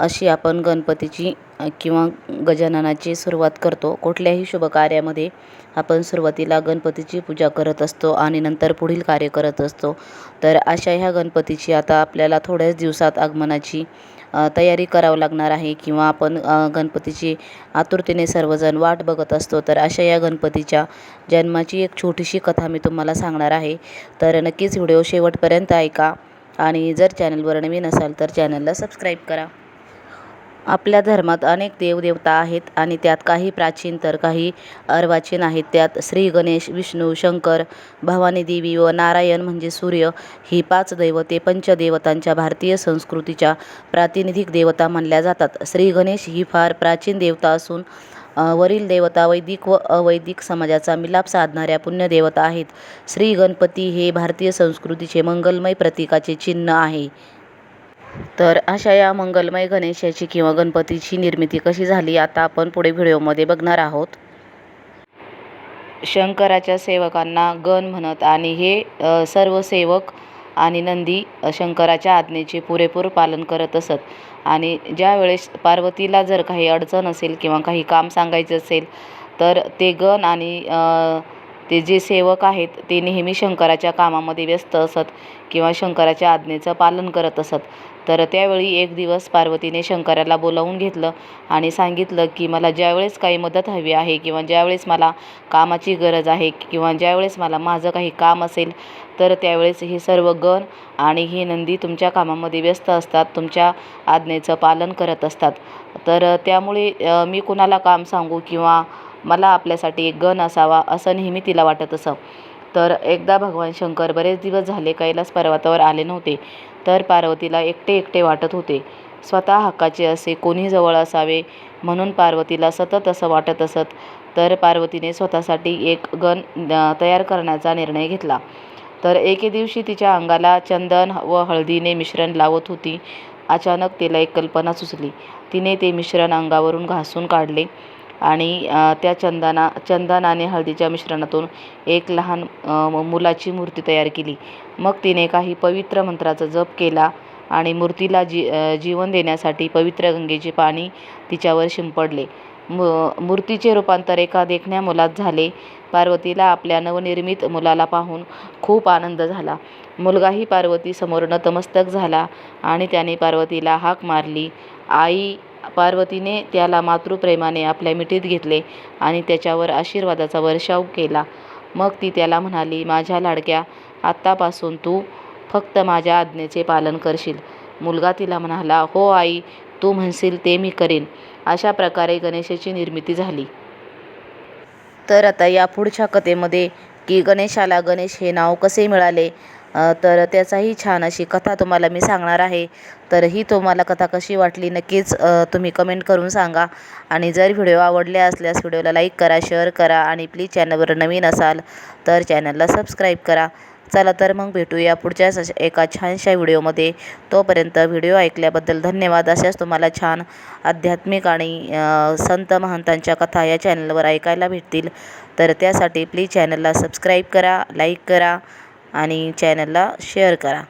अशी आपण गणपतीची किंवा गजाननाची सुरुवात करतो. कुठल्याही शुभकार्यामध्ये आपण सुरुवातीला गणपतीची पूजा करत असतो आणि नंतर पुढील कार्य करत असतो. तर अशा ह्या गणपतीची आता आपल्याला थोड्याच दिवसात आगमनाची तयारी करावं लागणार आहे किंवा आपण गणपतीची आतुरतेने सर्वजण वाट बघत असतो. तर अशा या गणपतीच्या जन्माची एक छोटीशी कथा मी तुम्हाला सांगणार आहे. तर नक्कीच व्हिडिओ शेवटपर्यंत ऐका आणि जर चॅनलवर नवीन असाल तर चॅनलला सबस्क्राईब करा. आपल्या धर्मात अनेक देवदेवता आहेत आणि त्यात काही प्राचीन तर काही अर्वाचीन आहेत. त्यात श्री गणेश विष्णू शंकर भवानी देवी व नारायण म्हणजे सूर्य ही पाच दैवते पंचदेवतांच्या भारतीय संस्कृतीच्या प्रातिनिधिक देवता मानल्या जातात. श्री गणेश ही फार प्राचीन देवता असून वरील देवता वैदिक व अवैदिक समाजाचा मिलाप साधणाऱ्या पुण्यदेवता आहेत. श्री गणपती हे भारतीय संस्कृतीचे मंगलमय प्रतीकाचे चिन्ह आहे. तर अशा या मंगलमय गणेशाची किंवा गणपतीची निर्मिती कशी झाली आता आपण पुढे व्हिडिओमध्ये बघणार आहोत. शंकराच्या सेवकांना गण म्हणत आणि हे सर्व सेवक आणि नंदी शंकराच्या आज्ञेचे पुरेपूर पालन करत असत. आणि ज्या वेळेस पार्वतीला जर काही अडचण असेल किंवा काही काम सांगायचं असेल तर ते गण आणि ते जे सेवक आहेत ते नेहमी शंकराच्या कामामध्ये व्यस्त असत किंवा शंकराच्या आज्ञेचं पालन करत असत. तर त्यावेळी एक दिवस पार्वतीने शंकराला बोलावून घेतलं आणि सांगितलं की मला ज्यावेळेस काही मदत हवी आहे किंवा ज्यावेळेस मला कामाची गरज आहे किंवा ज्यावेळेस मला माझं काही काम असेल तर त्यावेळेस हे सर्व गण आणि हे नंदी तुमच्या कामामध्ये व्यस्त असतात तुमच्या आज्ञेचं पालन करत असतात. तर त्यामुळे मी कुणाला काम सांगू किंवा मला आपल्यासाठी एक गण असावा असं नेहमी तिला वाटत असं. तर एकदा भगवान शंकर बरेच दिवस झाले कैलास पर्वतावर आले नव्हते तर पार्वतीला एकटे एकटे वाटत होते. स्वतः हक्काचे असे कोणी जवळ असावे? म्हणून पार्वतीला सतत असं वाटत असत तर पार्वतीने स्वतःसाठी एक गण तयार करण्याचा निर्णय घेतला. तर एके दिवशी तिच्या अंगाला चंदन व हळदीने मिश्रण लावत होती. अचानक तिला एक कल्पना सुचली. तिने ते मिश्रण अंगावरून घासून काढले. आणि त्या चंदना चंदन आणि हळदीच्या मिश्रणातून एक लहान मुलाची मूर्ती तयार केली. मग तिने काही पवित्र मंत्राचा जप केला आणि मूर्तीला जी जीवन देण्यासाठी पवित्र गंगेचे पाणी तिच्यावर शिंपडले. मु मूर्तीचे रूपांतर एका देखण्या मुलात झाले. पार्वतीला आपल्या नवनिर्मित मुलाला पाहून खूप आनंद झाला. मुलगाही पार्वतीसमोर नतमस्तक झाला आणि त्याने पार्वतीला हाक मारली. आई पार्वतीने त्याला मातृप्रेमाने आपल्या मिठीत घेतले आणि त्याच्यावर आशीर्वादाचा वर्षाव केला. मग ती त्याला म्हणाली माझ्या लाडक्या आत्तापासून तू फक्त माझ्या आज्ञेचे पालन करशील. मुलगा तिला म्हणाला हो आई तू म्हणशील ते मी करेन. अशा प्रकारे गणेशाची निर्मिती झाली. तर आता या पुढच्या कथेमध्ये की गणेशाला गणेश हे नाव कसे मिळाले? तर त्याचाही छान अशी कथा तुम्हाला मी सांगणार आहे. तर ही तुम्हाला कथा कशी वाटली नक्कीच तुम्ही कमेंट करून सांगा. आणि जर व्हिडिओ आवडले असल्यास व्हिडिओला लाईक करा शेअर करा आणि प्लीज चॅनलवर नवीन असाल तर चॅनलला सबस्क्राईब करा. चला तर मग भेटूया पुढच्याच एका छानशा व्हिडिओमध्ये. तोपर्यंत व्हिडिओ ऐकल्याबद्दल धन्यवाद. अशाच तुम्हाला छान आध्यात्मिक आणि संत महंतांच्या कथा या चॅनलवर ऐकायला भेटतील. तर त्यासाठी प्लीज चॅनलला सबस्क्राईब करा लाईक करा आणि चॅनलला शेअर करा.